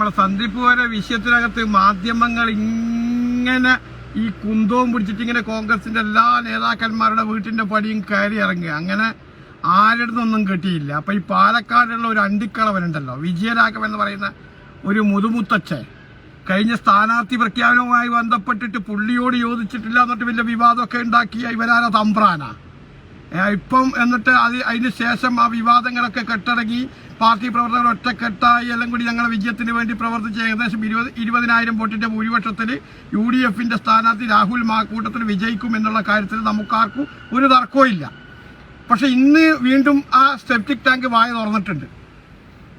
നമ്മുടെ സന്ദീപ് വിഷയത്തിനകത്ത് മാധ്യമങ്ങൾ ഇങ്ങനെ ഈ കുന്തവും പിടിച്ചിട്ട് ഇങ്ങനെ കോൺഗ്രസിന്റെ എല്ലാ നേതാക്കന്മാരുടെ വീട്ടിന്റെ പടിയും കയറി ഇറങ്ങുക. അങ്ങനെ ആരുടെയൊന്നും കിട്ടിയില്ല. അപ്പൊ ഈ പാലക്കാടുള്ള ഒരു അണ്ടിക്കളവനുണ്ടല്ലോ വിജയരാഘവൻ എന്ന് പറയുന്ന ഒരു മുതുമുത്തച്ഛൻ. കഴിഞ്ഞ സ്ഥാനാർത്ഥി പ്രഖ്യാപനവുമായി ബന്ധപ്പെട്ടിട്ട് പുള്ളിയോട് യോജിച്ചിട്ടില്ല എന്നിട്ട് വലിയ വിവാദമൊക്കെ ഉണ്ടാക്കിയ ഇവരാരാ തമ്പ്രാനാ? ഇപ്പം എന്നിട്ട് അത് അതിന് ശേഷം ആ വിവാദങ്ങളൊക്കെ കെട്ടടങ്ങി പാർട്ടി പ്രവർത്തകർ ഒറ്റക്കെട്ടായി എല്ലാം കൂടി ഞങ്ങളുടെ വിജയത്തിന് വേണ്ടി പ്രവർത്തിച്ച് ഏകദേശം ഇരുപത് ഇരുപതിനായിരം വോട്ടിന്റെ ഭൂരിപക്ഷത്തിൽ യു ഡി എഫിന്റെ സ്ഥാനാർത്ഥി രാഹുൽ മാക്കൂട്ടത്തിൽ വിജയിക്കും എന്നുള്ള കാര്യത്തിൽ നമുക്കാർക്കും ഒരു തർക്കവും ഇല്ല. പക്ഷെ ഇന്ന് വീണ്ടും ആ സെപ്റ്റിക് ടാങ്ക് വായ തുറന്നിട്ടുണ്ട്.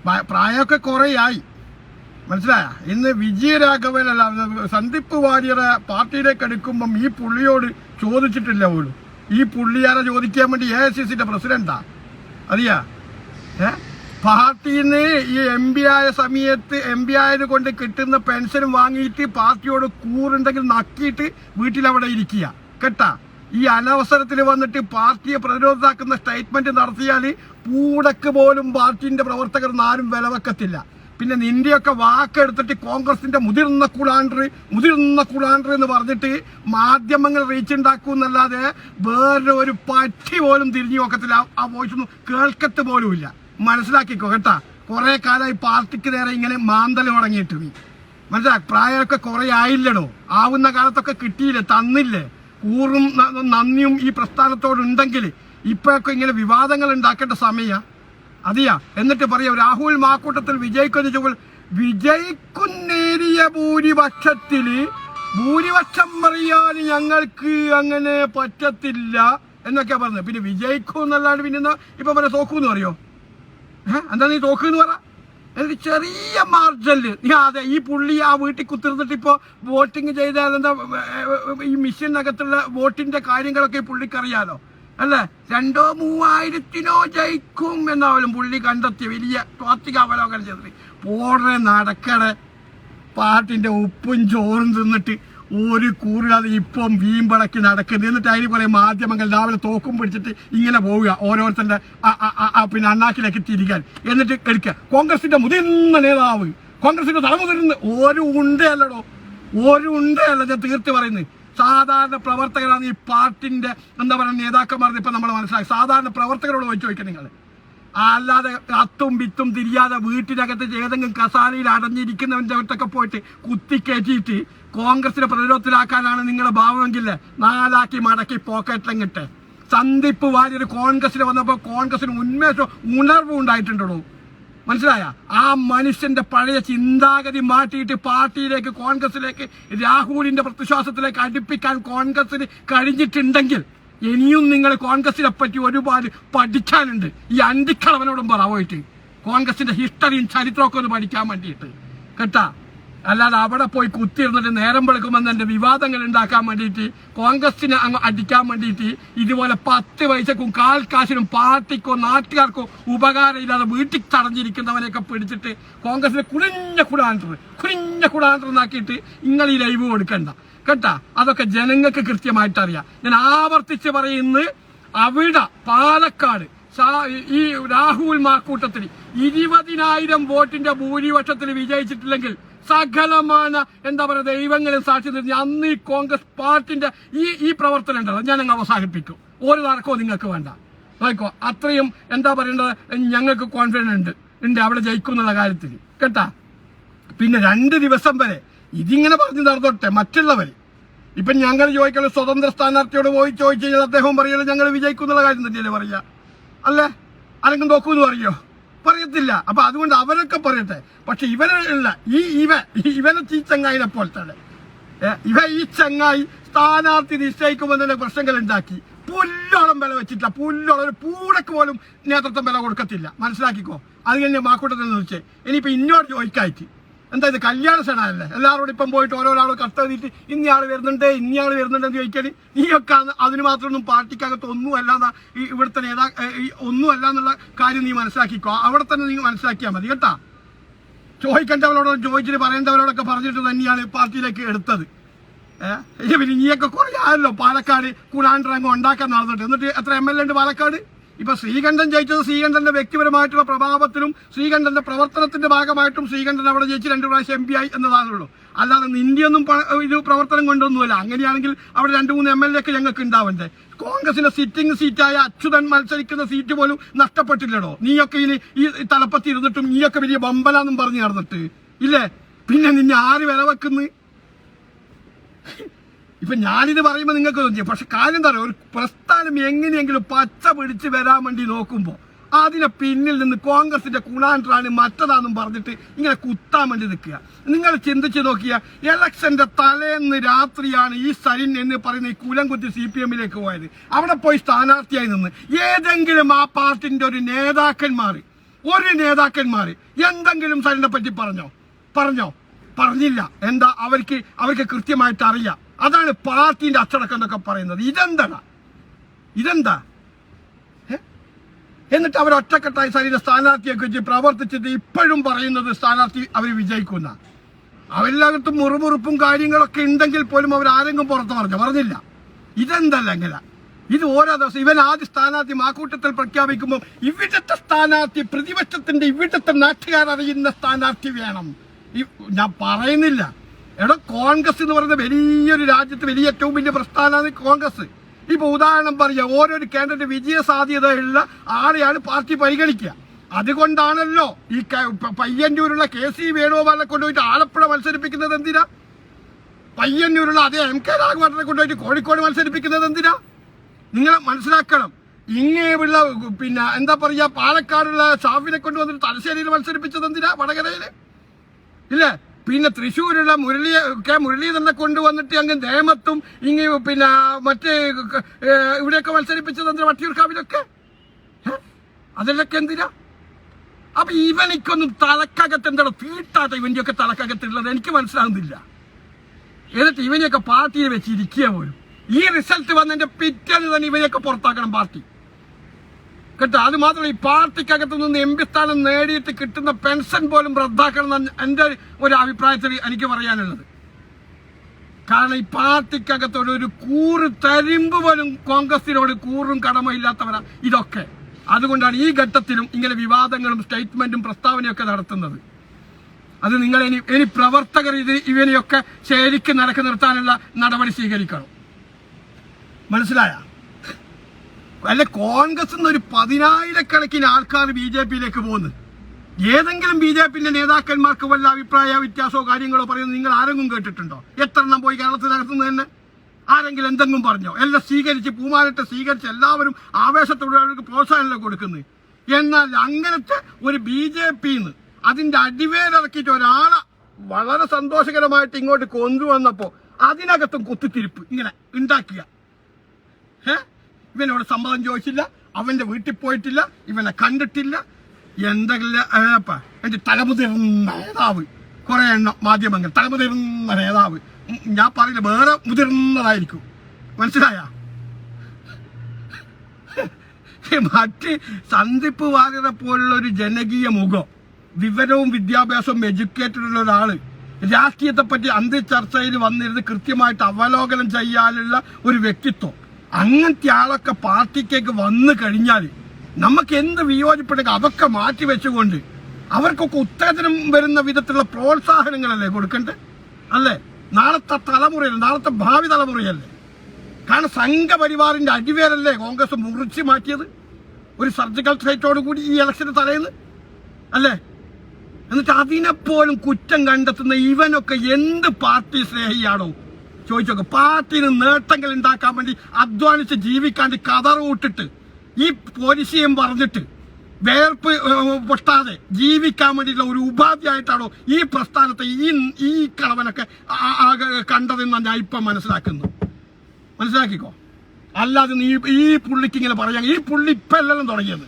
പ്രാ- പ്രായമൊക്കെ കുറേയായി. മനസ്സിലായ? ഇന്ന് വിജയരാഘവൻ അല്ല സന്ദീപ് വാര്യരെ പാർട്ടിയിലേക്ക് എടുക്കുമ്പം ഈ പുള്ളിയോട് ചോദിച്ചിട്ടില്ല പോലും. ഈ പുള്ളിയാരെ ചോദിക്കാൻ വേണ്ടി എ ഐ സി സിന്റെ പ്രസിഡന്റാ. അറിയാ? ഏ? ഈ എം പി ആയ സമയത്ത് എം പി ആയത് കൊണ്ട് കിട്ടുന്ന പെൻഷനും വാങ്ങിയിട്ട് പാർട്ടിയോട് കൂറുണ്ടെങ്കിൽ നക്കിയിട്ട് വീട്ടിലവിടെ ഇരിക്കുക. കേട്ടാ? ഈ അനവസരത്തിൽ വന്നിട്ട് പാർട്ടിയെ പ്രതിരോധമാക്കുന്ന സ്റ്റേറ്റ്മെന്റ് നടത്തിയാൽ പൂടക്ക് പോലും പാർട്ടിന്റെ പ്രവർത്തകർ ആരും വില വെക്കത്തില്ല. പിന്നെ നിന്റെയൊക്കെ വാക്കെടുത്തിട്ട് കോൺഗ്രസിന്റെ മുതിർന്ന കുളാണ്ടർ മുതിർന്ന കുളാണ്ടർ എന്ന് പറഞ്ഞിട്ട് മാധ്യമങ്ങൾ റീച്ച് ഉണ്ടാക്കും എന്നല്ലാതെ വേറെ ഒരു പറ്റി പോലും തിരിഞ്ഞു നോക്കത്തില്ല. ആ- വോയിസ് ഒന്നും കേൾക്കത്ത് പോലും ഇല്ല. മനസ്സിലാക്കിക്കോ കേട്ടാ? കുറെ കാലമായി പാർട്ടിക്ക് നേരെ ഇങ്ങനെ മാന്തൽ തുടങ്ങിയിട്ട് നീ. മനസ്സിലാക്കി പ്രായമൊക്കെ കുറെ ആയില്ലടോ? ആവുന്ന കാലത്തൊക്കെ കിട്ടിയില്ലേ? തന്നില്ലേ? കൂറും നന്ദിയും ഈ പ്രസ്ഥാനത്തോടുണ്ടെങ്കിൽ ഇപ്പോഴൊക്കെ ഇങ്ങനെ വിവാദങ്ങൾ ഉണ്ടാക്കേണ്ട സമയ അതിയാ. എന്നിട്ട് പറയാം രാഹുൽ മാക്കൂട്ടത്തിൽ വിജയിക്കുന്ന ചോദിച്ചാൽ വിജയിക്കുന്നേരിയ ഭൂരിപക്ഷത്തിൽ ഭൂരിപക്ഷം പറയാൻ ഞങ്ങൾക്ക് അങ്ങനെ പറ്റത്തില്ല എന്നൊക്കെയാ പറഞ്ഞത്. പിന്നെ വിജയിക്കും എന്നല്ലാണ്ട് പിന്നെ ഇപ്പൊ പറയാം തോക്കൂന്ന് പറയോ? ഏഹ് എന്താ നീ തോക്കെന്ന് പറ? എന്നിട്ട് ചെറിയ മാർജൽ നീ അതെ ഈ പുള്ളി ആ വീട്ടിൽ കുത്തിർന്നിട്ട് ഇപ്പോ വോട്ടിംഗ് ചെയ്താൽ എന്താ ഈ മിഷീനകത്തുള്ള വോട്ടിന്റെ കാര്യങ്ങളൊക്കെ പുള്ളിക്കറിയാലോ അല്ലേ രണ്ടോ മൂവായിരത്തിനോ ജയിക്കും എന്നാവലും പുള്ളി കണ്ടെത്തിയ വലിയ സ്വാത്വിക അവലോകനം ചെയ്തിട്ട് പോടെ നടക്കടെ. പാട്ടിന്റെ ഉപ്പും ചോറും തിന്നിട്ട് ഒരു കൂറില്ലാതെ ഇപ്പം വീമ്പടക്കി നടക്കുന്നത്. എന്നിട്ട് അതിന് കുറെ മാധ്യമങ്ങൾ രാവിലെ തോക്കും പിടിച്ചിട്ട് ഇങ്ങനെ പോവുക ഓരോരുത്തരുടെ പിന്നെ അണ്ണാക്കിലേക്ക് തിരികാൻ എന്നിട്ട് എടുക്കുക. കോൺഗ്രസിന്റെ മുതിർന്ന നേതാവ് കോൺഗ്രസിന്റെ തലമുതിർന്ന് ഒരു ഉണ്ടയല്ലടോ. ഒരു ഉണ്ടയല്ല ഞാൻ തീർത്ത് പറയുന്നത്. സാധാരണ പ്രവർത്തകരാണ് ഈ പാർട്ടിന്റെ എന്താ പറയുക നേതാക്കന്മാർ ഇപ്പൊ നമ്മൾ മനസ്സിലാക്കി. സാധാരണ പ്രവർത്തകരോട് ചോദിച്ചു ചോദിക്കുക നിങ്ങൾ അല്ലാതെ അത്തും വിത്തും തിരിയാതെ വീട്ടിനകത്ത് ഏതെങ്കിലും കസാലയിൽ അടഞ്ഞിരിക്കുന്നവന്റെ അടുത്തൊക്കെ പോയിട്ട് കുത്തിക്കയറ്റിയിട്ട് കോൺഗ്രസിനെ പ്രതിരോധത്തിലാക്കാനാണ് നിങ്ങളുടെ ഭാവമെങ്കിൽ നാലാക്കി മടക്കി പോക്കറ്റിലങ്ങിട്ട്. സന്ദീപ് വാര്യർ കോൺഗ്രസിൽ വന്നപ്പോൾ കോൺഗ്രസിന് ഉന്മേഷം ഉണർവ് ഉണ്ടായിട്ടുണ്ടോ മനസ്സിലായ? ആ മനുഷ്യന്റെ പഴയ ചിന്താഗതി മാറ്റിയിട്ട് പാർട്ടിയിലേക്ക് കോൺഗ്രസിലേക്ക് രാഹുലിന്റെ പ്രതിശ്വാസത്തിലേക്ക് അടുപ്പിക്കാൻ കോൺഗ്രസിന് കഴിഞ്ഞിട്ടുണ്ടെങ്കിൽ ഇനിയും നിങ്ങൾ കോൺഗ്രസിനെ പറ്റി ഒരുപാട് പഠിക്കാനുണ്ട്. ഈ അണ്ടിക്കളവനോടും പറ പോയിട്ട്. കോൺഗ്രസിന്റെ ഹിസ്റ്ററിയും ചരിത്രമൊക്കെ ഒന്ന് പഠിക്കാൻ വേണ്ടിയിട്ട്. കേട്ടാ? അല്ലാതെ അവിടെ പോയി കുത്തിയിരുന്നിട്ട് നേരം വെളുക്കുമ്പോൾ എന്റെ വിവാദങ്ങൾ ഉണ്ടാക്കാൻ വേണ്ടിയിട്ട് കോൺഗ്രസിനെ അങ്ങ് അടിക്കാൻ വേണ്ടിയിട്ട് ഇതുപോലെ പത്ത് പൈസക്കും കാൽ കാശിനും പാർട്ടിക്കോ നാട്ടുകാർക്കോ ഉപകാരമില്ലാതെ വീട്ടിൽ തടഞ്ഞിരിക്കുന്നവനെയൊക്കെ പിടിച്ചിട്ട് കോൺഗ്രസിനെ കുഴിഞ്ഞ കുടാണ്ടർ കുഴിഞ്ഞ കുടാണ്ടർ നിങ്ങൾ ഈ ലൈവ് കൊടുക്കണ്ട. കേട്ടാ? അതൊക്കെ ജനങ്ങൾക്ക് കൃത്യമായിട്ട് അറിയാം ഞാൻ ആവർത്തിച്ച് പറയുന്നത് അവിടെ പാലക്കാട് ഈ രാഹുൽ മാക്കൂട്ടത്തിൽ ഇരുപതിനായിരം വോട്ടിന്റെ ഭൂരിപക്ഷത്തിൽ വിജയിച്ചിട്ടില്ലെങ്കിൽ സകലമാന എന്താ പറയുക ദൈവങ്ങളെ സാക്ഷി നിർത്തി അന്ന് ഈ കോൺഗ്രസ് പാർട്ടിന്റെ ഈ ഈ പ്രവർത്തനം ഉണ്ടല്ലോ ഞാൻ അങ്ങ് അവസാനിപ്പിക്കും. ഒരു തർക്കവും നിങ്ങൾക്ക് വേണ്ട. നോക്കോ അത്രയും എന്താ പറയേണ്ടത്? ഞങ്ങൾക്ക് കോൺഫിഡൻസ് ഉണ്ട്. ഉണ്ട് അവിടെ ജയിക്കും എന്നുള്ള കാര്യത്തിൽ. കേട്ടാ? പിന്നെ രണ്ട് ദിവസം വരെ ഇതിങ്ങനെ പറഞ്ഞു നടന്നോട്ടെ മറ്റുള്ളവര് ഇപ്പൊ ഞങ്ങൾ ചോദിക്കൽ സ്വതന്ത്ര സ്ഥാനാർത്ഥിയോട് പോയി ചോദിച്ചു കഴിഞ്ഞാൽ അദ്ദേഹം പറയുന്നത് ഞങ്ങൾ വിജയിക്കും എന്നുള്ള കാര്യം തന്നെയല്ലേ പറയാ അല്ലേ? ആരെങ്കിലും നോക്കൂന്ന് പറയോ പറയത്തില്ല. അപ്പൊ അതുകൊണ്ട് അവരൊക്കെ പറയട്ടെ. പക്ഷെ ഇവരല്ല ഈ ഇവ ഇവനെ ഈ ചങ്ങായിനെ പോലത്തെ ഇവ ഈ ചങ്ങായി സ്ഥാനാർത്ഥി നിശ്ചയിക്കുമെന്നതിന്റെ പ്രശ്നങ്ങൾ ഉണ്ടാക്കി. പുല്ലോളം വില വെച്ചിട്ടില്ല. പുല്ലോളം പൂടക്ക് പോലും നേതൃത്വം വില കൊടുക്കത്തില്ല. മനസ്സിലാക്കിക്കോ? അത് കഴിഞ്ഞ് മാക്കൂട്ടത്തിൽ നിന്ന് ചോദിച്ചേ ഇനിയിപ്പോ ഇന്നോട് ചോദിക്കായിട്ട്. എന്താ ഇത് കല്യാണ ക്ഷണമല്ലേ എല്ലാവരോടും ഇപ്പം പോയിട്ട് ഓരോരാൾ കത്തെഴുതിയിട്ട് ഇന്നയാൾ വരുന്നുണ്ട് ഇന്നയാൾ വരുന്നുണ്ട് എന്ന് ചോദിക്കാൻ നീയൊക്കെ അതിന് മാത്രമൊന്നും പാർട്ടിക്കകത്ത് ഒന്നും അല്ലാതെ ഈ ഇവിടുത്തെ നേതാ ഒന്നും എന്നുള്ള കാര്യം നീ മനസ്സിലാക്കിക്കോ. അവിടെ തന്നെ നീ മനസ്സിലാക്കിയാൽ മതി കേട്ടാ? ചോദിക്കേണ്ടവരോട് ചോദിച്ചിട്ട് പറയേണ്ടവരോടൊക്കെ പറഞ്ഞിട്ട് തന്നെയാണ് പാർട്ടിയിലേക്ക് എടുത്തത്. ഏഹ് പിന്നെ നീയൊക്കെ കുറേ ആയല്ലോ പാലക്കാട് കുടാണ്ടറങ്ങ് ഉണ്ടാക്കാൻ നടന്നിട്ട്. എന്നിട്ട് എത്ര എം എൽ എ ഉണ്ട് പാലക്കാട്? ഇപ്പൊ ശ്രീകണ്ഠൻ ജയിച്ചത് ശ്രീകണ്ഠന്റെ വ്യക്തിപരമായിട്ടുള്ള പ്രഭാവത്തിലും ശ്രീകണ്ഠന്റെ പ്രവർത്തനത്തിന്റെ ഭാഗമായിട്ടും ശ്രീകണ്ഠൻ അവിടെ ജയിച്ച് രണ്ടു പ്രാവശ്യം എം പി ആയി എന്നതാണുള്ളൂ. അല്ലാതെ ഇന്ത്യയൊന്നും ഇത് പ്രവർത്തനം കൊണ്ടൊന്നുമല്ല. അങ്ങനെയാണെങ്കിൽ അവിടെ രണ്ടു മൂന്ന് എം എൽ എ ഒക്കെ ഞങ്ങൾക്ക് ഉണ്ടാവണ്ടേ? കോൺഗ്രസിന്റെ സിറ്റിംഗ് സീറ്റായ അച്യുതൻ മത്സരിക്കുന്ന സീറ്റ് പോലും നഷ്ടപ്പെട്ടില്ലടോ? നീയൊക്കെ ഇനി ഈ തലപ്പത്തി ഇരുന്നിട്ടും നീയൊക്കെ വലിയ ബമ്പലാന്നും പറഞ്ഞു നടന്നിട്ട്. ഇല്ലേ? പിന്നെ നിന്നെ ആര് വില വെക്കുന്നു ഇപ്പൊ ഞാനിത് പറയുമ്പോൾ നിങ്ങൾക്ക് തോന്നി പക്ഷെ കാര്യം എന്താ പറയുക ഒരു പ്രസ്ഥാനം എങ്ങനെയെങ്കിലും പച്ച പിടിച്ച് വരാൻ വേണ്ടി നോക്കുമ്പോൾ അതിനെ പിന്നിൽ നിന്ന് കോൺഗ്രസിന്റെ കുണാൻട്രാണ് മറ്റതാന്നും പറഞ്ഞിട്ട് ഇങ്ങനെ കുത്താൻ വേണ്ടി നിൽക്കുക. നിങ്ങൾ ചിന്തിച്ച് നോക്കിയ ഇലക്ഷന്റെ തലേന്ന് രാത്രിയാണ് ഈ സരിൻ എന്ന് പറയുന്ന ഈ കുലംകുത്തി സി പി എമ്മിലേക്ക് പോയത്. അവിടെ പോയി സ്ഥാനാർത്ഥിയായി നിന്ന് ഏതെങ്കിലും ആ പാർട്ടിന്റെ ഒരു നേതാക്കന്മാർ ഒരു നേതാക്കന്മാർ എന്തെങ്കിലും സരിനെ പറ്റി പറഞ്ഞോ? പറഞ്ഞോ? പറഞ്ഞില്ല. എന്താ? അവർക്ക് അവർക്ക് കൃത്യമായിട്ട് അറിയാം. അതാണ് പാർട്ടിന്റെ അച്ചടക്കം എന്നൊക്കെ പറയുന്നത്. ഇതെന്താ? ഇതെന്താ? എന്നിട്ട് അവർ ഒറ്റക്കെട്ടായി ശരീര സ്ഥാനാർത്ഥിയൊക്കെ വെച്ച് പ്രവർത്തിച്ചിട്ട് ഇപ്പോഴും പറയുന്നത് സ്ഥാനാർത്ഥി അവർ വിജയിക്കുന്ന. അവരിലകത്ത് മുറുമുറുപ്പും കാര്യങ്ങളൊക്കെ ഉണ്ടെങ്കിൽ പോലും അവർ ആരെങ്കിലും പുറത്ത് പറഞ്ഞു? പറഞ്ഞില്ല. ഇതെന്തല്ല എങ്ങനെ ഇത് ഓരോ ദിവസം ഇവൻ ആദ്യ സ്ഥാനാർത്ഥി മാക്കൂട്ടത്തിൽ പ്രഖ്യാപിക്കുമ്പോൾ ഇവിടുത്തെ സ്ഥാനാർത്ഥി പ്രതിപക്ഷത്തിന്റെ ഇവിടുത്തെ നാട്ടുകാരറിയുന്ന സ്ഥാനാർത്ഥി വേണം. ഞാൻ പറയുന്നില്ല. എടോ കോൺഗ്രസ് എന്ന് പറയുന്ന വലിയൊരു രാജ്യത്ത് വലിയ ഏറ്റവും വലിയ പ്രസ്ഥാനമാണ് കോൺഗ്രസ്. ഇപ്പൊ ഉദാഹരണം പറയുക ഓരോരു കേന്ദ്രത്തിന്റെ വിജയ സാധ്യതയുള്ള ആളെയാണ് പാർട്ടി പരിഗണിക്കുക. അതുകൊണ്ടാണല്ലോ ഈ പയ്യന്നൂരുള്ള കെ സി വേണുഗോപാലിനെ കൊണ്ടുപോയിട്ട് ആലപ്പുഴ മത്സരിപ്പിക്കുന്നത് എന്തിനാ? പയ്യന്നൂരുള്ള അതേ എം കെ രാഘവനെ കൊണ്ടുപോയിട്ട് കോഴിക്കോട് മത്സരിപ്പിക്കുന്നത് എന്തിനാ? നിങ്ങൾ മനസ്സിലാക്കണം ഇങ്ങനെയുള്ള പിന്നെ എന്താ പറയാ പാലക്കാടുള്ള ഷാഫിനെ കൊണ്ടുവന്നിട്ട് തലശ്ശേരിയിൽ മത്സരിപ്പിച്ചത് എന്തിനാ വടകരയിൽ? ഇല്ലേ? പിന്നെ തൃശ്ശൂരുള്ള മുരളി കെ മുരളീധരനെ കൊണ്ടുവന്നിട്ട് അങ്ങ് നേമത്തും ഇങ്ങ് പിന്നെ മറ്റേ ഇവിടെയൊക്കെ മത്സരിപ്പിച്ചത് എന്താ വട്ടിയൂർക്കാവിലൊക്കെ? അതിലൊക്കെ എന്തിനാ? അപ്പൊ ഇവനിക്കൊന്നും തലക്കകത്ത് എന്താണ് തീട്ടാത്ത ഇവന്റെയൊക്കെ തലക്കകത്തുള്ളത്? എനിക്ക് മനസ്സിലാകുന്നില്ല എന്നിട്ട് ഇവനെയൊക്കെ പാർട്ടിയിൽ വെച്ചിരിക്കുക പോലും. ഈ റിസൾട്ട് വന്നതിന്റെ പിറ്റേന്ന് തന്നെ ഇവനെയൊക്കെ പുറത്താക്കണം പാർട്ടി. കേട്ടോ അത് മാത്രമല്ല ഈ പാർട്ടിക്കകത്ത് നിന്ന് എം പി സ്ഥാനം നേടിയിട്ട് കിട്ടുന്ന പെൻഷൻ പോലും റദ്ദാക്കണം എന്ന് എന്റെ ഒരു അഭിപ്രായത്തിൽ എനിക്ക് പറയാനുള്ളത്. കാരണം ഈ പാർട്ടിക്കകത്തോട് ഒരു കൂറ് തരിമ്പ് പോലും കോൺഗ്രസിനോട് കൂറും കടമയില്ലാത്തവരാ ഇതൊക്കെ. അതുകൊണ്ടാണ് ഈ ഘട്ടത്തിലും ഇങ്ങനെ വിവാദങ്ങളും സ്റ്റേറ്റ്മെന്റും പ്രസ്താവനയൊക്കെ നടത്തുന്നത്. അത് നിങ്ങൾ ഇനി ഇനി പ്രവർത്തകർ ഇത് ഇവനെയൊക്കെ ശരിക്കും നടക്കി നിർത്താനുള്ള നടപടി സ്വീകരിക്കണം. മനസ്സിലായ? അല്ല കോൺഗ്രസ് ഒരു പതിനായിരക്കണക്കിന് ആൾക്കാർ ബി ജെ പിയിലേക്ക് പോകുന്നത് ഏതെങ്കിലും ബി ജെ പിന്റെ നേതാക്കന്മാർക്ക് വല്ല അഭിപ്രായ വ്യത്യാസമോ കാര്യങ്ങളോ പറയുന്നത് നിങ്ങൾ ആരെങ്കിലും കേട്ടിട്ടുണ്ടോ? എത്ര എണ്ണം പോയി കേരളത്തിൽ നടത്തുന്നത് തന്നെ? ആരെങ്കിലും എന്തെങ്കിലും പറഞ്ഞോ? എല്ലാം സ്വീകരിച്ച് പൂമാലത്തെ സ്വീകരിച്ച് എല്ലാവരും ആവേശത്തോടെ പ്രോത്സാഹനം കൊടുക്കുന്നത്? എന്നാൽ അങ്ങനത്തെ ഒരു ബി ജെ പിന്ന് അതിന്റെ അടിവേലിറക്കിയിട്ട് ഒരാളെ വളരെ സന്തോഷകരമായിട്ട് ഇങ്ങോട്ട് കൊണ്ടുവന്നപ്പോ അതിനകത്തും കുത്തിത്തിരിപ്പ് ഇങ്ങനെ ഉണ്ടാക്കിയ. ഏ? ഇവനോട് സമ്മതം ചോദിച്ചില്ല അവന്റെ വീട്ടിൽ പോയിട്ടില്ല ഇവനെ കണ്ടിട്ടില്ല. ഏപ്പാ എന്റെ തലമുതിർന്ന നേതാവ് കുറെ എണ്ണം മാധ്യമങ്ങൾ തലമുതിർന്ന നേതാവ്. ഞാൻ പറയില്ല വേറെ മുതിർന്നതായിരിക്കും മനസ്സിലായ? മറ്റ് സന്ദിപ്പ് വാര്യത പോലുള്ള ഒരു ജനകീയ മുഖം വിവരവും വിദ്യാഭ്യാസവും എഡ്യൂക്കേറ്റഡ് ഉള്ള ഒരാൾ രാഷ്ട്രീയത്തെ പറ്റി അന്ത്യചർച്ചയിൽ വന്നിരുന്ന് കൃത്യമായിട്ട് അവലോകനം ചെയ്യാനുള്ള ഒരു വ്യക്തിത്വം. അങ്ങനത്തെ ആളൊക്കെ പാർട്ടിക്കേക്ക് വന്നു കഴിഞ്ഞാൽ നമുക്ക് എന്ത് വിയോജിപ്പെടുക അതൊക്കെ മാറ്റി വെച്ചുകൊണ്ട് അവർക്കൊക്കെ ഉത്തേജനം വരുന്ന വിധത്തിലുള്ള പ്രോത്സാഹനങ്ങളല്ലേ കൊടുക്കണ്ടേ? അല്ലേ? നാളത്തെ തലമുറയല്ലേ? നാളത്തെ ഭാവി തലമുറയല്ലേ? കാരണം സംഘപരിവാറിന്റെ അടിവേരല്ലേ കോൺഗ്രസ് മുറിച്ച് മാറ്റിയത്? ഒരു സർജിക്കൽ സ്ട്രൈറ്റോട് കൂടി ഈ ഇലക്ഷന് തലേന്ന്? അല്ലേ? എന്നിട്ട് അതിനെപ്പോലും കുറ്റം കണ്ടെത്തുന്ന ഇവനൊക്കെ എന്ത് പാർട്ടി സ്നേഹിയാണോ? ചോദിച്ചോക്കെ പാർട്ടിന് നേട്ടങ്ങൾ ഉണ്ടാക്കാൻ വേണ്ടി അധ്വാനിച്ച് ജീവിക്കാണ്ട് കതറൂട്ടിട്ട് ഈ പോലീസിയും പറഞ്ഞിട്ട് വേർപ്പ് പൊട്ടാതെ ജീവിക്കാൻ വേണ്ടിയിട്ടുള്ള ഒരു ഉപാധിയായിട്ടാണോ ഈ പ്രസ്ഥാനത്തെ ഈ ഈ കളവനൊക്കെ കണ്ടതെന്ന് ഞാൻ ഇപ്പം മനസ്സിലാക്കുന്നു. മനസ്സിലാക്കിക്കോ? അല്ലാതെ നീ ഈ പുള്ളിക്ക് ഇങ്ങനെ പറയാം ഈ പുള്ളി ഇപ്പം എല്ലാം തുടങ്ങിയത്.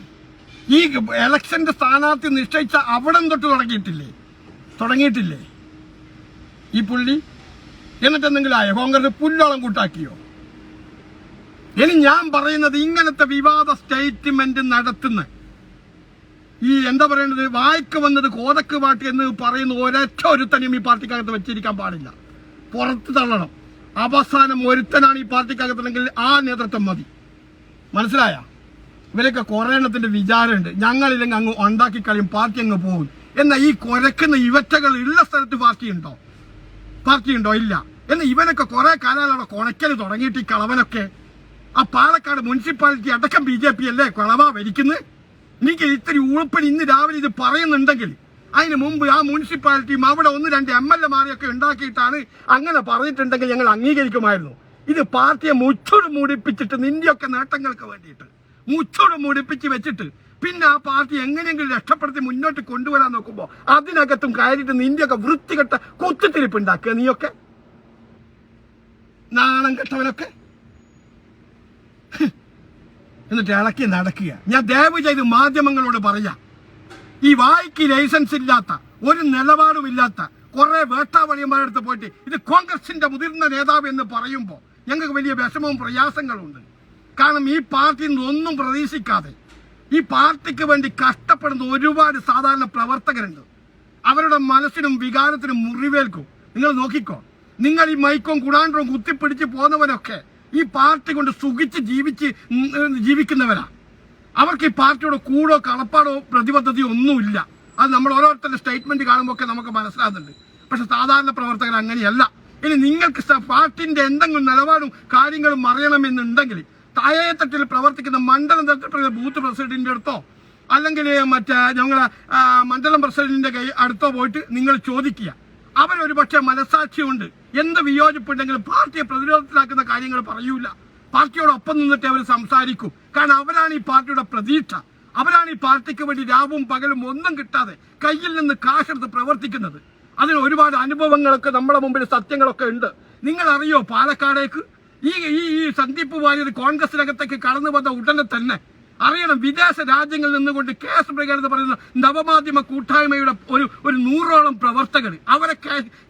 ഈ ഇലക്ഷന്റെ സ്ഥാനാർത്ഥി നിശ്ചയിച്ച അവിടെ തൊട്ട് തുടങ്ങിയിട്ടില്ലേ? തുടങ്ങിയിട്ടില്ലേ? ഈ പുള്ളി എന്നിട്ട് എന്തെങ്കിലും ആയോ? കോൺഗ്രസ് പുല്ലോളം കൂട്ടാക്കിയോ? ഇനി ഞാൻ പറയുന്നത് ഇങ്ങനത്തെ വിവാദ സ്റ്റേറ്റ്മെന്റ് നടത്തുന്ന ഈ എന്താ പറയുന്നത് വായ്ക്ക് വന്നത് കോതക്ക് പാട്ടി എന്ന് പറയുന്ന ഒരൊറ്റ ഒരുത്തനെയും ഈ പാർട്ടിക്കകത്ത് വെച്ചിരിക്കാൻ പാടില്ല. പുറത്ത് തള്ളണം. അവസാനം ഒരുത്തനാണ് ഈ പാർട്ടിക്കകത്തുണ്ടെങ്കിൽ ആ നേതൃത്വം മതി. മനസ്സിലായ? ഇവരൊക്കെ കുറെ എണ്ണത്തിന്റെ വിചാരമുണ്ട്. ഞങ്ങളില്ലെങ്കിൽ അങ്ങ് ഉണ്ടാക്കി കളിയും പാർട്ടി അങ്ങ് പോകും. എന്നാൽ ഈ കുരക്കുന്ന ഇവറ്റകൾ ഉള്ള സ്ഥലത്ത് പാർട്ടി ഉണ്ടോ പാർട്ടി ഉണ്ടോ ഇല്ല. എന്നാൽ ഇവനൊക്കെ കുറെ കാലങ്ങളവിടെ കുണയ്ക്കൽ തുടങ്ങിയിട്ട് ഈ കളവനൊക്കെ. ആ പാലക്കാട് മുനിസിപ്പാലിറ്റി അടക്കം ബി ജെ പി അല്ലേ കളവാ ഭരിക്കുന്നത് എനിക്ക് ഇത്തിരി ഉളുപ്പൻ ഇന്ന് രാവിലെ ഇത് പറയുന്നുണ്ടെങ്കിൽ അതിന് മുമ്പ് ആ മുനിസിപ്പാലിറ്റിയും അവിടെ ഒന്ന് രണ്ട് എം എൽ എമാരെയൊക്കെ ഉണ്ടാക്കിയിട്ടാണ് അങ്ങനെ പറഞ്ഞിട്ടുണ്ടെങ്കിൽ ഞങ്ങൾ അംഗീകരിക്കുമായിരുന്നു. ഇത് പാർട്ടിയെ മുച്ചോട് മൂടിപ്പിച്ചിട്ട് നിന്റെയൊക്കെ നേട്ടങ്ങൾക്ക് വേണ്ടിയിട്ട്. മുച്ചോട് മൂടിപ്പിച്ച് വെച്ചിട്ട് പിന്നെ ആ പാർട്ടി എങ്ങനെയെങ്കിലും രക്ഷപ്പെടുത്തി മുന്നോട്ട് കൊണ്ടുവരാൻ നോക്കുമ്പോൾ അതിനകത്തും കയറിയിട്ട് നിന്റെയൊക്കെ വൃത്തികെട്ട കുത്തിത്തിരിപ്പ് ഉണ്ടാക്കുക നീയൊക്കെ? നാണം കെട്ടവനൊക്കെ. എന്നിട്ട് ഇളക്കി നടക്കുക. ഞാൻ ദയവ് ചെയ്ത് മാധ്യമങ്ങളോട് പറയാം. ഈ വായിക്ക് ലൈസൻസ് ഇല്ലാത്ത ഒരു നിലപാടുമില്ലാത്ത കുറെ വേട്ടാവളിയന്മാരുടെ അടുത്ത് പോയിട്ട് ഇത് കോൺഗ്രസിന്റെ മുതിർന്ന നേതാവ് എന്ന് പറയുമ്പോൾ ഞങ്ങൾക്ക് വലിയ വിഷമവും പ്രയാസങ്ങളുണ്ട് കാരണം ഈ പാർട്ടിയിൽ നിന്നൊന്നും പ്രതീക്ഷിക്കാതെ ഈ പാർട്ടിക്ക് വേണ്ടി കഷ്ടപ്പെടുന്ന ഒരുപാട് സാധാരണ പ്രവർത്തകരുണ്ട്. അവരുടെ മനസ്സിനും വികാരത്തിനും മുറിവേൽക്കും. നിങ്ങൾ നോക്കിക്കോ. നിങ്ങൾ ഈ മൈക്കും കുടാണ്ടവും കുത്തിപ്പിടിച്ച് പോകുന്നവരൊക്കെ ഈ പാർട്ടി കൊണ്ട് സുഖിച്ച് ജീവിച്ച് ജീവിക്കുന്നവരാ അവർക്ക് ഈ പാർട്ടിയുടെ കൂടോ കളപ്പാടോ പ്രതിബദ്ധതയോ ഒന്നുമില്ല. അത് നമ്മൾ ഓരോരുത്തരുടെ സ്റ്റേറ്റ്മെന്റ് കാണുമ്പോൾ ഒക്കെ നമുക്ക് മനസ്സിലാകുന്നുണ്ട്. പക്ഷെ സാധാരണ പ്രവർത്തകർ അങ്ങനെയല്ല. ഇനി നിങ്ങൾക്ക് പാർട്ടിന്റെ എന്തെങ്കിലും നിലപാടും കാര്യങ്ങളും അറിയണമെന്നുണ്ടെങ്കിൽ താഴേത്തട്ടിൽ പ്രവർത്തിക്കുന്ന മണ്ഡലം തട്ടിൽ ബൂത്ത് പ്രസിഡന്റിന്റെ അടുത്തോ അല്ലെങ്കിൽ മറ്റേ ഞങ്ങളെ ആ, മണ്ഡലം പ്രസിഡന്റിന്റെ കൈ അടുത്തോ പോയിട്ട് നിങ്ങൾ ചോദിക്കുക. അവരൊരു പക്ഷേ മനസാക്ഷിയുണ്ട് എന്ത് വിയോജിപ്പുണ്ടെങ്കിലും പാർട്ടിയെ പ്രതിരോധത്തിലാക്കുന്ന കാര്യങ്ങൾ പറയൂല. പാർട്ടിയോടൊപ്പം നിന്നിട്ട് അവർ സംസാരിക്കും. കാരണം അവരാണ് ഈ പാർട്ടിയുടെ പ്രതീക്ഷ. അവരാണ് ഈ പാർട്ടിക്ക് വേണ്ടി രാവും പകലും ഒന്നും കിട്ടാതെ കയ്യിൽ നിന്ന് കാശെടുത്ത് പ്രവർത്തിക്കുന്നത്. അതിന് ഒരുപാട് അനുഭവങ്ങളൊക്കെ നമ്മുടെ മുമ്പിൽ സത്യങ്ങളൊക്കെ ഉണ്ട്. നിങ്ങൾ അറിയോ പാലക്കാടേക്ക്? ഈ ഈ സന്ദീപ് വാര്യർ കോൺഗ്രസിനകത്തേക്ക് കടന്നു വന്ന ഉടനെ തന്നെ അറിയണം വിദേശ രാജ്യങ്ങളിൽ നിന്നുകൊണ്ട് കേസ് എന്ന് പറയുന്ന നവമാധ്യമ കൂട്ടായ്മയുടെ ഒരു ഒരു നൂറോളം പ്രവർത്തകർ അവരെ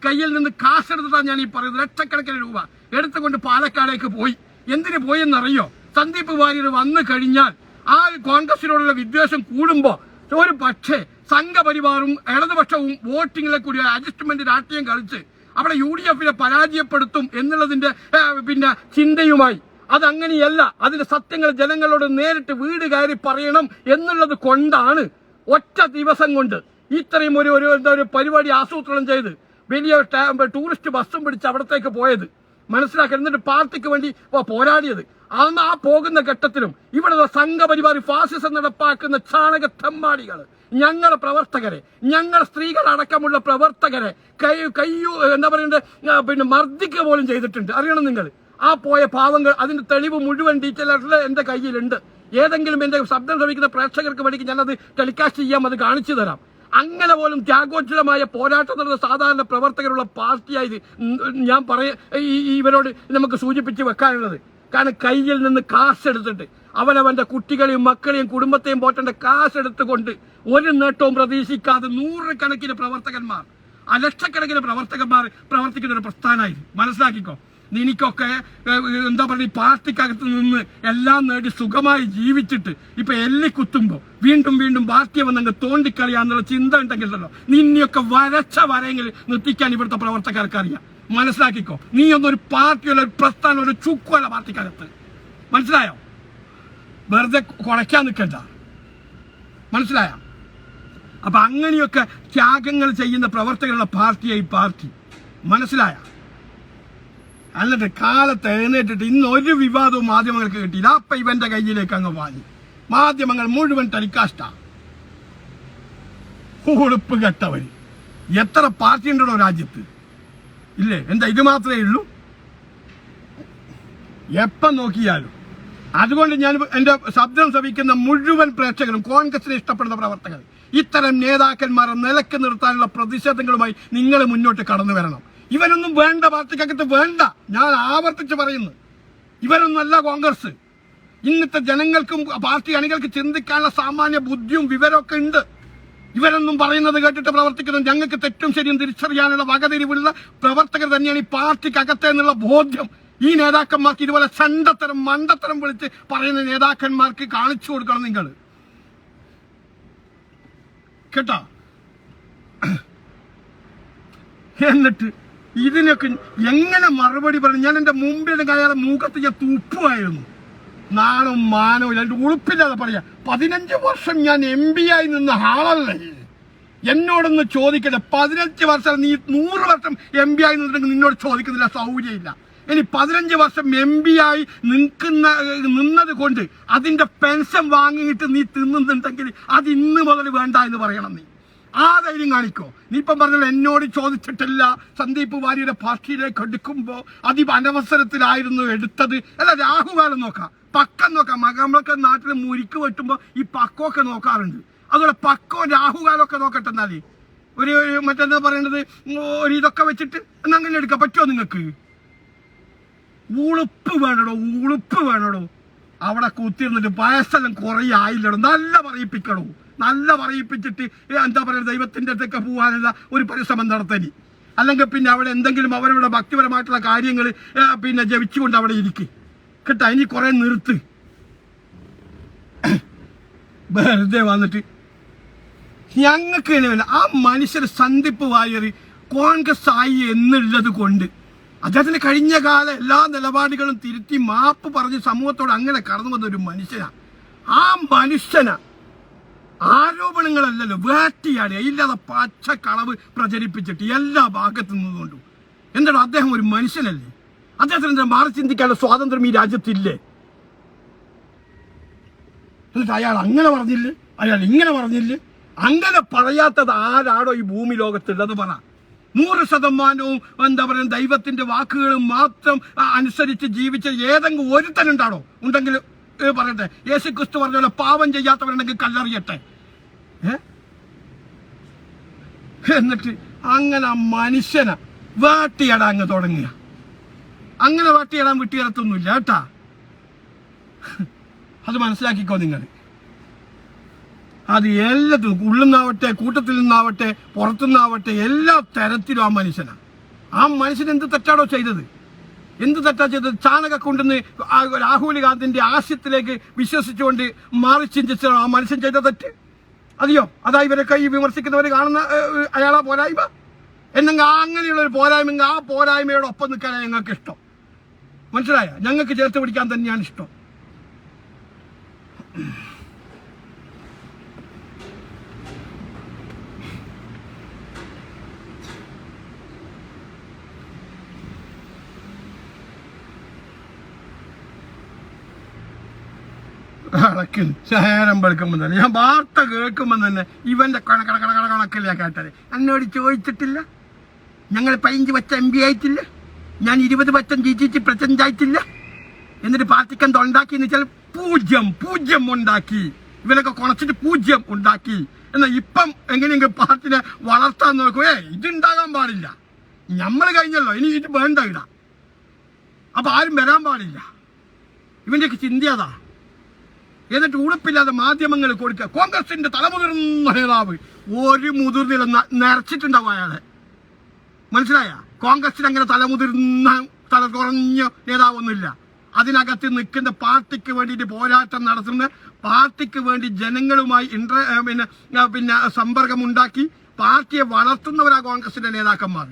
കയ്യിൽ നിന്ന് കാശെടുത്തിട്ടാണ് ഞാൻ ഈ പറയുന്നത്. ലക്ഷക്കണക്കിന് രൂപ എടുത്തുകൊണ്ട് പാലക്കാടേക്ക് പോയി. എന്തിനു പോയെന്നറിയോ? സന്ദീപ് വാര്യർ വന്നു കഴിഞ്ഞാൽ ആ കോൺഗ്രസിനോടുള്ള വിദ്വേഷം കൂടുമ്പോ ഒരു പക്ഷേ സംഘപരിവാറും ഇടതുപക്ഷവും വോട്ടിങ്ങിലെ കൂടി അഡ്ജസ്റ്റ്മെന്റ് രാഷ്ട്രീയം കളിച്ച് അവിടെ യു ഡി എഫിനെ പരാജയപ്പെടുത്തും എന്നുള്ളതിന്റെ പിന്നെ ചിന്തയുമായി അതങ്ങനെയല്ല. അതിന്റെ സത്യങ്ങൾ ജനങ്ങളോട് നേരിട്ട് വീട് കയറി പറയണം എന്നുള്ളത് കൊണ്ടാണ് ഒറ്റ ദിവസം കൊണ്ട് ഇത്രയും ഒരു ഒരു എന്താ ഒരു പരിപാടി ആസൂത്രണം ചെയ്ത് വലിയ ടൂറിസ്റ്റ് ബസ്സും പിടിച്ച് അവിടത്തേക്ക് പോയത്. മനസ്സിലാക്കി എന്നിട്ട് പാർട്ടിക്ക് വേണ്ടി പോരാടിയത്. അന്ന് ആ പോകുന്ന ഘട്ടത്തിലും ഇവിടെ സംഘപരിവാർ ഫാസിസം നടപ്പാക്കുന്ന ചാണക തെമ്മാടികൾ ഞങ്ങളെ പ്രവർത്തകരെ ഞങ്ങൾ സ്ത്രീകൾ അടക്കമുള്ള പ്രവർത്തകരെ കൈ കയ്യൂ എന്താ പറയുന്നത് പിന്നെ മർദ്ദിക്കുക പോലും ചെയ്തിട്ടുണ്ട്. അറിയണം നിങ്ങൾ. ആ പോയ പാവങ്ങൾ അതിന്റെ തെളിവ് മുഴുവൻ ഡീറ്റെയിൽ ആയിട്ടുള്ള എന്റെ കയ്യിലുണ്ട്. ഏതെങ്കിലും എന്റെ ശബ്ദം ശ്രമിക്കുന്ന പ്രേക്ഷകർക്ക് വേണ്ടി ഞാനത് ടെലികാസ്റ്റ് ചെയ്യാം അത് കാണിച്ചു തരാം. അങ്ങനെ പോലും ത്യാഗോജ്വലമായ പോരാട്ടം നടന്ന സാധാരണ പ്രവർത്തകരുള്ള പാർട്ടിയായി ഞാൻ പറയ ഇവരോട് നമുക്ക് സൂചിപ്പിച്ച് വെക്കാനുള്ളത്. കാരണം കയ്യിൽ നിന്ന് കാശ് കാശെടുത്തിട്ട് അവനവന്റെ കുട്ടികളെയും മക്കളെയും കുടുംബത്തെയും പോറ്റേണ്ട കാശെടുത്തുകൊണ്ട് ഒരു നേട്ടവും പ്രതീക്ഷിക്കാതെ നൂറുകണക്കിന് പ്രവർത്തകന്മാർ ലക്ഷക്കണക്കിന് പ്രവർത്തകന്മാർ പ്രവർത്തിക്കുന്ന ഒരു പ്രസ്ഥാനമായി മനസ്സിലാക്കിക്കോ? എനിക്കൊക്കെ ഏഹ്, എന്താ പറയുക പാർട്ടിക്കകത്ത് നിന്ന് എല്ലാം നേടി സുഖമായി ജീവിച്ചിട്ട് ഇപ്പൊ എല്ലി കുത്തുമ്പോ വീണ്ടും വീണ്ടും പാർട്ടിയെ വന്നങ്ങ് തോണ്ടിക്കളിയാന്നുള്ള ചിന്ത ഉണ്ടെങ്കിലല്ലോ നിന്നെയൊക്കെ വരച്ച വരയെങ്കിൽ നിർത്തിക്കാൻ ഇവിടുത്തെ പ്രവർത്തകർക്ക് അറിയാം. മനസ്സിലാക്കിക്കോ. നീ ഒന്നൊരു പാർട്ടിയുള്ള ഒരു പ്രസ്ഥാനം ഒരു ചുക്കുമല്ല പാർട്ടിക്കകത്ത്. മനസ്സിലായോ? വെറുതെ കുഴയ്ക്കാൻ നിൽക്കണ്ട. മനസ്സിലായോ? അപ്പൊ അങ്ങനെയൊക്കെ ത്യാഗങ്ങൾ ചെയ്യുന്ന പ്രവർത്തകരുടെ പാർട്ടിയായി പാർട്ടി. മനസ്സിലായ? എന്നിട്ട് കാലത്ത് എഴുന്നേറ്റിട്ട് ഇന്ന് ഒരു വിവാദവും മാധ്യമങ്ങൾക്ക് കിട്ടിയില്ല. അപ്പൊ ഇവന്റെ കയ്യിലേക്ക് അങ്ങ് വാങ്ങി. മാധ്യമങ്ങൾ മുഴുവൻ ടെലികാസ്റ്റാ. ഉളുപ്പ് കെട്ടവര്. എത്ര പാർട്ടി ഉണ്ടോ രാജ്യത്ത്? ഇല്ലേ? എന്താ ഇത് മാത്രമേ ഉള്ളൂ? എപ്പം നോക്കിയാലും. അതുകൊണ്ട് ഞാൻ എന്റെ ശബ്ദം ശ്രവിക്കുന്ന മുഴുവൻ പ്രേക്ഷകരും കോൺഗ്രസിനെ ഇഷ്ടപ്പെടുന്ന പ്രവർത്തകർ ഇത്തരം നേതാക്കന്മാരെ നിലയ്ക്ക് നിർത്താനുള്ള പ്രതിഷേധങ്ങളുമായി നിങ്ങൾ മുന്നോട്ട് കടന്നു വരണം. ഇവരൊന്നും വേണ്ട പാർട്ടിക്കകത്ത് വേണ്ട. ഞാൻ ആവർത്തിച്ച് പറയുന്നു. ഇവരൊന്നല്ല കോൺഗ്രസ്. ഇന്നത്തെ ജനങ്ങൾക്കും പാർട്ടി അണികൾക്ക് ചിന്തിക്കാനുള്ള സാമാന്യ ബുദ്ധിയും വിവരമൊക്കെ ഉണ്ട്. ഇവരൊന്നും പറയുന്നത് കേട്ടിട്ട് പ്രവർത്തിക്കുന്നു ഞങ്ങൾക്ക് തെറ്റും ശരിയും തിരിച്ചറിയാനുള്ള വകതിരിവുള്ള പ്രവർത്തകർ തന്നെയാണ് ഈ പാർട്ടിക്കകത്തെ എന്നുള്ള ബോധ്യം. ഈ നേതാക്കന്മാർക്ക് ഇതുപോലെ ചണ്ടത്തരം മണ്ടത്തരം വിളിച്ച് പറയുന്ന നേതാക്കന്മാർക്ക് കാണിച്ചു കൊടുക്കണം നിങ്ങൾ. കേട്ടോ? എന്നിട്ട് ഇതിനൊക്കെ എങ്ങനെ മറുപടി പറഞ്ഞു? ഞാൻ എന്റെ മുമ്പിൽ അയാളെ മൂക്കത്ത് ഞാൻ തുപ്പുമായിരുന്നു. നാണും മാനവും എന്റെ ഉളുപ്പില്ലാതെ പറയാ പതിനഞ്ച് വർഷം ഞാൻ എം പി ആയി നിന്ന ആളല്ലേ? എന്നോടൊന്ന് ചോദിക്കട്ടെ. പതിനഞ്ച് വർഷം നീ നൂറ് വർഷം എം പി ആയി നിന്നിട്ടുണ്ടെങ്കിൽ നിന്നോട് ചോദിക്കുന്നില്ല സൗകര്യമില്ല ഇനി പതിനഞ്ച് വർഷം എം പി ആയി നിൽക്കുന്ന നിന്നത് കൊണ്ട് അതിന്റെ പെൻഷൻ വാങ്ങിയിട്ട് നീ തിന്നുന്നുണ്ടെങ്കിൽ അത് ഇന്ന് മുതൽ വേണ്ട എന്ന് പറയണം നീ. ആ ധൈര്യം കാണിക്കോ. നീ ഇപ്പം പറഞ്ഞല്ലോ എന്നോട് ചോദിച്ചിട്ടില്ല. സന്ദീപ് വാര്യയുടെ പാർട്ടിയിലേക്ക് എടുക്കുമ്പോ അതി അനവസരത്തിലായിരുന്നു എടുത്തത്. അല്ല രാഹുകാലം നോക്കാം. പക്കം നോക്കാം. മക- നമ്മളൊക്കെ നാട്ടിൽ മുരിക്ക് വെട്ടുമ്പോൾ ഈ പക്കമൊക്കെ നോക്കാറുണ്ട്. അതുപോലെ പക്കവും രാഹുകാലമൊക്കെ നോക്കട്ടെ എന്നാലേ. ഒരു മറ്റെന്താ പറയേണ്ടത് ഒരു ഇതൊക്കെ വെച്ചിട്ട് എന്നാ അങ്ങനെ എടുക്കാൻ പറ്റുമോ നിങ്ങൾക്ക്? ഉളുപ്പ് വേണടോ ഉളുപ്പ് വേണടോ. അവിടെ കുത്തിരുന്നിട്ട് വയസ്സെല്ലാം കുറേ ആയില്ലടോ നല്ല പറയിപ്പിക്കണോ? നല്ല പറയിപ്പിച്ചിട്ട് എന്താ പറയുക ദൈവത്തിന്റെ അടുത്തൊക്കെ പോകാനുള്ള ഒരു പരിശ്രമം നടത്തനി അല്ലെങ്കിൽ പിന്നെ അവിടെ എന്തെങ്കിലും അവരുടെ ഭക്തിപരമായിട്ടുള്ള കാര്യങ്ങൾ പിന്നെ ജപിച്ചുകൊണ്ട് അവിടെ ഇരിക്കും. കേട്ടോ ഇനി കുറെ നിർത്ത്. വെറുതെ വന്നിട്ട് ഞങ്ങൾക്ക് ആ മനുഷ്യർ സന്ദിപ്പ് വാര്യർ കോൺഗ്രസ് ആയി എന്നുള്ളത് കൊണ്ട് അദ്ദേഹത്തിന് കഴിഞ്ഞ കാല എല്ലാ നിലപാടുകളും തിരുത്തി മാപ്പ് പറഞ്ഞ് സമൂഹത്തോട് അങ്ങനെ കടന്നു വന്ന ഒരു മനുഷ്യനാണ് ആ മനുഷ്യന. ആരോപണങ്ങളല്ലല്ലോ. വേട്ടിയാടി ഇല്ലാതെ പച്ച കളവ് പ്രചരിപ്പിച്ചിട്ട് എല്ലാ ഭാഗത്തു നിന്നുകൊണ്ടും. എന്താണ് അദ്ദേഹം ഒരു മനുഷ്യനല്ലേ? അദ്ദേഹത്തിന് എന്താ മാറി ചിന്തിക്കാനുള്ള സ്വാതന്ത്ര്യം ഈ രാജ്യത്തില്ലേ? എന്നിട്ട് അയാൾ അങ്ങനെ പറഞ്ഞില്ലേ? അയാൾ ഇങ്ങനെ പറഞ്ഞില്ലേ? അങ്ങനെ പറയാത്തത് ആരാടോ ഈ ഭൂമി ലോകത്തുള്ളത് പറ. നൂറ് ശതമാനവും എന്താ പറയുക ദൈവത്തിന്റെ വാക്കുകളും മാത്രം അനുസരിച്ച് ജീവിച്ച ഏതെങ്കിലും ഒരുത്തനുണ്ടാണോ ഉണ്ടെങ്കിൽ പറയട്ടെ. യേശു ക്രിസ്തു പറഞ്ഞ പാവം ചെയ്യാത്തവരുണ്ടെങ്കിൽ കല്ലെറിയട്ടെ? എന്നിട്ട് അങ്ങനെ മനുഷ്യനെ വാട്ടിയിടാൻ അങ്ങ് തുടങ്ങിയ. അങ്ങനെ വാട്ടിയിടാൻ വിട്ടിയിടത്തൊന്നുമില്ല കേട്ടാ. അത് മനസ്സിലാക്കിക്കോ നിങ്ങൾ. അത് എല്ലാത്തിനും നിന്നാവട്ടെ കൂട്ടത്തിൽ നിന്നാവട്ടെ പുറത്തുനിന്നാവട്ടെ എല്ലാ തരത്തിലും ആ മനുഷ്യനാണ് ആ മനുഷ്യൻ എന്ത് തെറ്റാണോ ചെയ്തത്? എന്ത് തെറ്റാ ചെയ്തത്? ചാണക കൊണ്ടുവന്ന് രാഹുൽ ഗാന്ധിന്റെ ആശയത്തിലേക്ക് വിശ്വസിച്ചുകൊണ്ട് മാറി ചിന്തിച്ചാണോ ആ മനുഷ്യൻ ചെയ്ത തെറ്റ്. അതെയോ? അതാ ഇവരൊക്കെ കൈ വിമർശിക്കുന്നവർ കാണുന്ന അയാളാ പോരായ്മ? എന്നെങ്കിൽ അങ്ങനെയുള്ള ഒരു പോരായ്മ ആ പോരായ്മയോടൊപ്പം നിൽക്കാനാണ് ഞങ്ങൾക്ക് ഇഷ്ടം. മനസ്സിലായ? ഞങ്ങൾക്ക് ചേർത്ത് പിടിക്കാൻ തന്നെയാണ് ഇഷ്ടം. അടക്കിൽ ശേരം വെളുക്കുമ്പോൾ തന്നെ. ഞാൻ വാർത്ത കേൾക്കുമ്പോൾ തന്നെ ഇവന്റെ കണക്കണ കണക്കണ കണക്കല്ല കേട്ടത്. എന്നോട് ചോദിച്ചിട്ടില്ല. ഞങ്ങൾ പതിനഞ്ച് വച്ചം എം പി ആയിട്ടില്ല. ഞാൻ ഇരുപത് വച്ചം ജി ജി പ്രസിഡന്റ് ആയിട്ടില്ല. എന്നിട്ട് പാർട്ടിക്ക് എന്താ ഉണ്ടാക്കി എന്ന് വെച്ചാൽ പൂജ്യം പൂജ്യം ഉണ്ടാക്കി. ഇവനൊക്കെ കുണച്ചിട്ട് പൂജ്യം ഉണ്ടാക്കി. എന്നാൽ ഇപ്പം എങ്ങനെയെങ്കിലും പാർട്ടിനെ വളർത്താൻ നോക്കുവേ ഇതുണ്ടാകാൻ പാടില്ല. നമ്മൾ കഴിഞ്ഞല്ലോ. ഇനി ഇത് വേണ്ട ഇടാ. അപ്പൊ ആരും വരാൻ പാടില്ല. ഇവന്റെയൊക്കെ ചിന്ത അതാ. എന്നിട്ട് ഉടുപ്പില്ലാതെ മാധ്യമങ്ങൾ കൊടുക്കുക. കോൺഗ്രസിന്റെ തലമുതിർന്ന നേതാവ് ഒരു മുതിർന്നില്ല ന- നിറച്ചിട്ടുണ്ടാവും അയാളെ. മനസ്സിലായ? കോൺഗ്രസിന് അങ്ങനെ തലമുതിർന്ന തല കുറഞ്ഞ നേതാവൊന്നുമില്ല. അതിനകത്ത് നിൽക്കുന്ന പാർട്ടിക്ക് വേണ്ടിയിട്ട് പോരാട്ടം നടത്തുന്ന പാർട്ടിക്ക് വേണ്ടി ജനങ്ങളുമായി ഇന്റർ പിന്നെ പിന്നെ സമ്പർക്കമുണ്ടാക്കി പാർട്ടിയെ വളർത്തുന്നവരാ കോൺഗ്രസിന്റെ നേതാക്കന്മാർ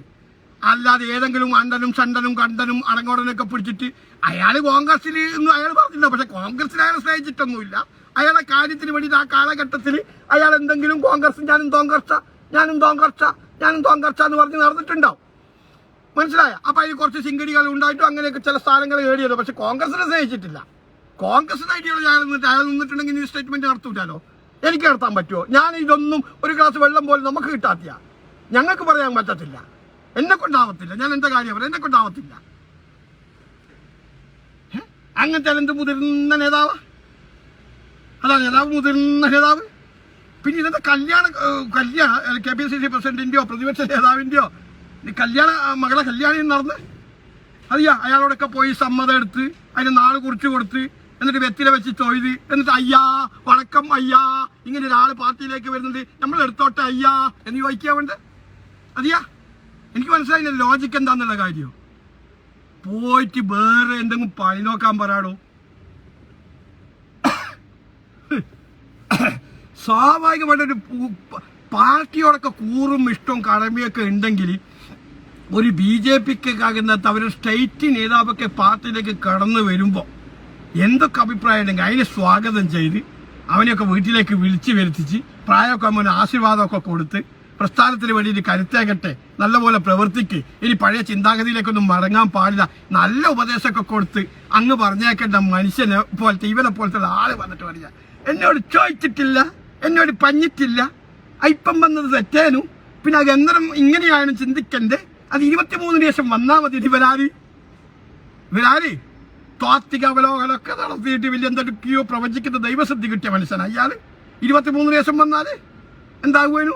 അല്ലാതെ ഏതെങ്കിലും അണ്ടനും ചണ്ടനും കണ്ടനും അടങ്ങോടനൊക്കെ പിടിച്ചിട്ട് അയാൾ കോൺഗ്രസിൽ ഒന്നും അയാൾ പറഞ്ഞില്ല. പക്ഷെ കോൺഗ്രസിൽ അയാൾ സ്നേഹിച്ചിട്ടൊന്നുമില്ല. അയാളെ കാര്യത്തിന് വേണ്ടിയിട്ട് ആ കാലഘട്ടത്തിൽ അയാൾ എന്തെങ്കിലും കോൺഗ്രസ് ഞാനും തോങ്കർച്ച ഞാനും തോങ്കർച്ച ഞാനും തോങ്കർച്ച എന്ന് പറഞ്ഞ് നടന്നിട്ടുണ്ടാവും. മനസ്സിലായ? അപ്പൊ അതിൽ കുറച്ച് സിംഗടികൾ ഉണ്ടായിട്ടും അങ്ങനെയൊക്കെ ചില സ്ഥാനങ്ങൾ ഏടിയല്ലോ പക്ഷെ കോൺഗ്രസിനെ സ്നേഹിച്ചിട്ടില്ല. കോൺഗ്രസിന് ഐഡിയോളജി അയാൾ നിന്നിട്ട് അയാൾ നിന്നിട്ടുണ്ടെങ്കിൽ ഈ സ്റ്റേറ്റ്മെന്റ് നടത്തൂലോ എനിക്ക് നടത്താൻ പറ്റുമോ? ഞാൻ ഇതൊന്നും ഒരു ഗ്ലാസ് വെള്ളം പോലും നമുക്ക് കിട്ടാത്തിയ ഞങ്ങൾക്ക് പറയാൻ പറ്റത്തില്ല. എന്നെ കൊണ്ടാവത്തില്ല ഞാൻ എന്റെ കാര്യം പറയാം? എന്നെ കൊണ്ടാവത്തില്ല? അങ്ങനത്തെ എന്ത് മുതിർന്ന നേതാവ്? അതാ നേതാവ് മുതിർന്ന നേതാവ്. പിന്നെ ഇന്നത്തെ കല്യാണ കല്യാണ കെ പി സി സി പ്രസിഡന്റിന്റെയോ പ്രതിപക്ഷ നേതാവിന്റെയോ? കല്യാണ മകളെ കല്യാണം നടന്ന് അറിയാ? അയാളോടൊക്കെ പോയി സമ്മതം എടുത്ത് അതിന് നാൾ കുറിച്ച് കൊടുത്ത് എന്നിട്ട് വെത്തില വെച്ച് തൊഴുത് എന്നിട്ട് അയ്യാ വണക്കം അയ്യാ ഇങ്ങനെ ഒരാൾ പാർട്ടിയിലേക്ക് വരുന്നത് നമ്മൾ എടുത്തോട്ടെ അയ്യാ എന്ന് ചോദിക്കാൻ അതിയാ എനിക്ക് മനസ്സിലായില്ല ലോജിക്ക് എന്താന്നുള്ള കാര്യം. പോയിട്ട് വേറെ എന്തെങ്കിലും പണി നോക്കാൻ പറയാടോ സ്വാഭാവികമായിട്ടൊരു പാർട്ടിയോടൊക്കെ കൂറും ഇഷ്ടവും കടമയൊക്കെ ഉണ്ടെങ്കിൽ ഒരു ബി ജെ പിക്ക് ആകുന്നത് അവരുടെ സ്റ്റേറ്റ് നേതാവൊക്കെ പാർട്ടിയിലേക്ക് കടന്നു വരുമ്പോൾ എന്തൊക്കെ അഭിപ്രായം ഉണ്ടെങ്കിൽ അതിനെ സ്വാഗതം ചെയ്ത് അവനെയൊക്കെ വീട്ടിലേക്ക് വിളിച്ചു വരുത്തിച്ച് പ്രായമൊക്കെ അവന് ആശീർവാദമൊക്കെ കൊടുത്ത് പ്രസ്ഥാനത്തിന് വേണ്ടി ഇനി കരുത്തേകട്ടെ. നല്ലപോലെ പ്രവർത്തിക്ക്. ഇനി പഴയ ചിന്താഗതിയിലേക്കൊന്നും മടങ്ങാൻ പാടില്ല. നല്ല ഉപദേശമൊക്കെ കൊടുത്ത് അങ്ങ് പറഞ്ഞേക്കേണ്ട മനുഷ്യനെ പോലത്തെ ഇവനെ പോലത്തെ ആൾ വന്നിട്ട് പറഞ്ഞ എന്നോട് ചോദിച്ചിട്ടില്ല. എന്നോട് പഞ്ഞിട്ടില്ല. ഇപ്പം വന്നത് തെറ്റേനു. പിന്നെ അത് എന്തരം ഇങ്ങനെയാണ് ചിന്തിക്കണ്ടേ? അത് ഇരുപത്തിമൂന്നിന് ശേഷം വന്നാൽ മതി ഇവരാര്? ഇവരാര്? താത്വിക അവലോകനമൊക്കെ നടത്തിയിട്ട് വലിയ എന്തൊക്കെയോ പ്രവചിക്കുന്ന ദൈവശുദ്ധി കിട്ടിയ മനുഷ്യനാണ് അയാൾ ഇരുപത്തിമൂന്നിന് ശേഷം വന്നാൽ എന്താകുവേനു?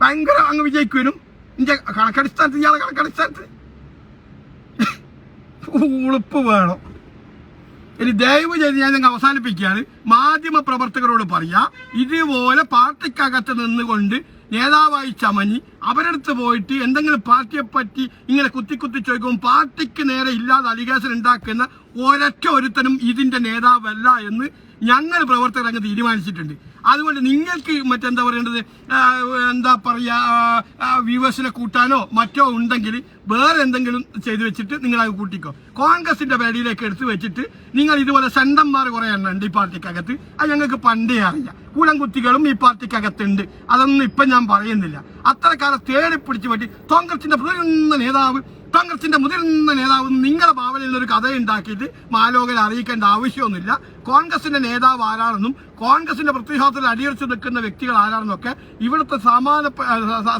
ഭയങ്കര അങ്ങ് വിജയിക്കുവേനു ഇന്റെ കണക്കടിസ്ഥാനത്ത് ഇയാളെ കണക്കടിസ്ഥാനത്ത് ഉളുപ്പ് വേണം. ഇനി ദയവ് ചെയ്ത് ഞാൻ നിങ്ങൾ അവസാനിപ്പിക്കുകയാണ്. മാധ്യമ പ്രവർത്തകരോട് പറയാ ഇതുപോലെ പാർട്ടിക്കകത്ത് നിന്നുകൊണ്ട് നേതാവായി ചമഞ്ഞ് അവരടുത്ത് പോയിട്ട് എന്തെങ്കിലും പാർട്ടിയെ പറ്റി ഇങ്ങനെ കുത്തി കുത്തി ചോദിക്കും പാർട്ടിക്ക് നേരെ ഇല്ലാതെ അലിഗേഷൻ ഉണ്ടാക്കുന്ന ഒരൊറ്റ ഒരുത്തനും ഇതിന്റെ നേതാവല്ല എന്ന് ഞങ്ങൾ പ്രവർത്തകർ അങ്ങ് തീരുമാനിച്ചിട്ടുണ്ട്. അതുകൊണ്ട് നിങ്ങൾക്ക് മറ്റെന്താ പറയേണ്ടത്? എന്താ പറയാ വ്യൂവേഴ്സിനെ കൂട്ടാനോ മറ്റോ ഉണ്ടെങ്കിൽ വേറെ എന്തെങ്കിലും ചെയ്തു വെച്ചിട്ട് നിങ്ങൾ അത് കൂട്ടിക്കോ. കോൺഗ്രസിന്റെ പേടിയിലേക്ക് എടുത്തു വെച്ചിട്ട് നിങ്ങൾ ഇതുപോലെ സെണ്ടന്മാർ കുറെ എണ്ണം ഉണ്ട് ഈ പാർട്ടിക്കകത്ത്. അത് ഞങ്ങൾക്ക് പണ്ടേ അറിയാം കൂടംകുത്തികളും ഈ പാർട്ടിക്കകത്തുണ്ട്. അതൊന്നും ഇപ്പൊ ഞാൻ പറയുന്നില്ല. അത്രക്കാലം തേടി പിടിച്ചു പറ്റി കോൺഗ്രസിന്റെ മുതിർന്ന നേതാവ് കോൺഗ്രസിന്റെ മുതിർന്ന നേതാവ് നിങ്ങളുടെ ഭാവനയിൽ ഒരു കഥ ഉണ്ടാക്കിയിട്ട് മാലോകരെ അറിയിക്കേണ്ട ആവശ്യമൊന്നുമില്ല. കോൺഗ്രസിന്റെ നേതാവ് ആരാണെന്നും കോൺഗ്രസിന്റെ പ്രത്യാഘാതത്തിൽ അടിയറച്ചു നിൽക്കുന്ന വ്യക്തികൾ ആരാണെന്നൊക്കെ ഇവിടുത്തെ സമാന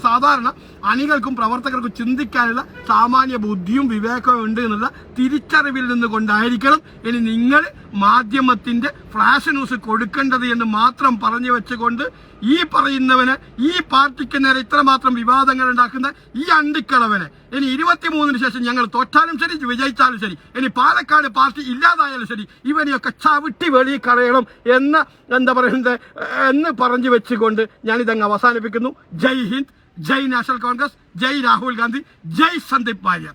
സാധാരണ അണികൾക്കും പ്രവർത്തകർക്കും ചിന്തിക്കാനുള്ള സാമാന്യ ബുദ്ധിയും വിവേകവും ഉണ്ട് എന്നുള്ള തിരിച്ചറിവിൽ നിന്നുകൊണ്ടായിരിക്കണം ഇനി നിങ്ങൾ മാധ്യമത്തിന്റെ ഫ്ലാഷ് ന്യൂസ് കൊടുക്കേണ്ടത് എന്ന് മാത്രം പറഞ്ഞു വെച്ചുകൊണ്ട് ഈ പറയുന്നവന് ഈ പാർട്ടിക്ക് നേരെ ഇത്രമാത്രം വിവാദങ്ങൾ ഉണ്ടാക്കുന്ന ഈ അണ്ടിക്കളവന് ഇനി ഇരുപത്തിമൂന്നിന് ശേഷം ഞങ്ങൾ തോറ്റാലും ശരി വിജയിച്ചാലും ശരി ഇനി പാലക്കാട് പാർട്ടി ഇല്ലാതായാലും ശരി ഇവനെയൊക്കെ ചവിട്ടി വെളിയിൽ കളയണം എന്ന് എന്താ പറയുന്നത്? എന്ന് പറഞ്ഞു വെച്ചുകൊണ്ട് ഞാൻ ഇതങ്ങ് അവസാനിപ്പിക്കുന്നു. ജയ് ഹിന്ദ് ജയ് നാഷണൽ കോൺഗ്രസ് ജയ് രാഹുൽ ഗാന്ധി ജയ് സന്ദീപ് വാര്യർ.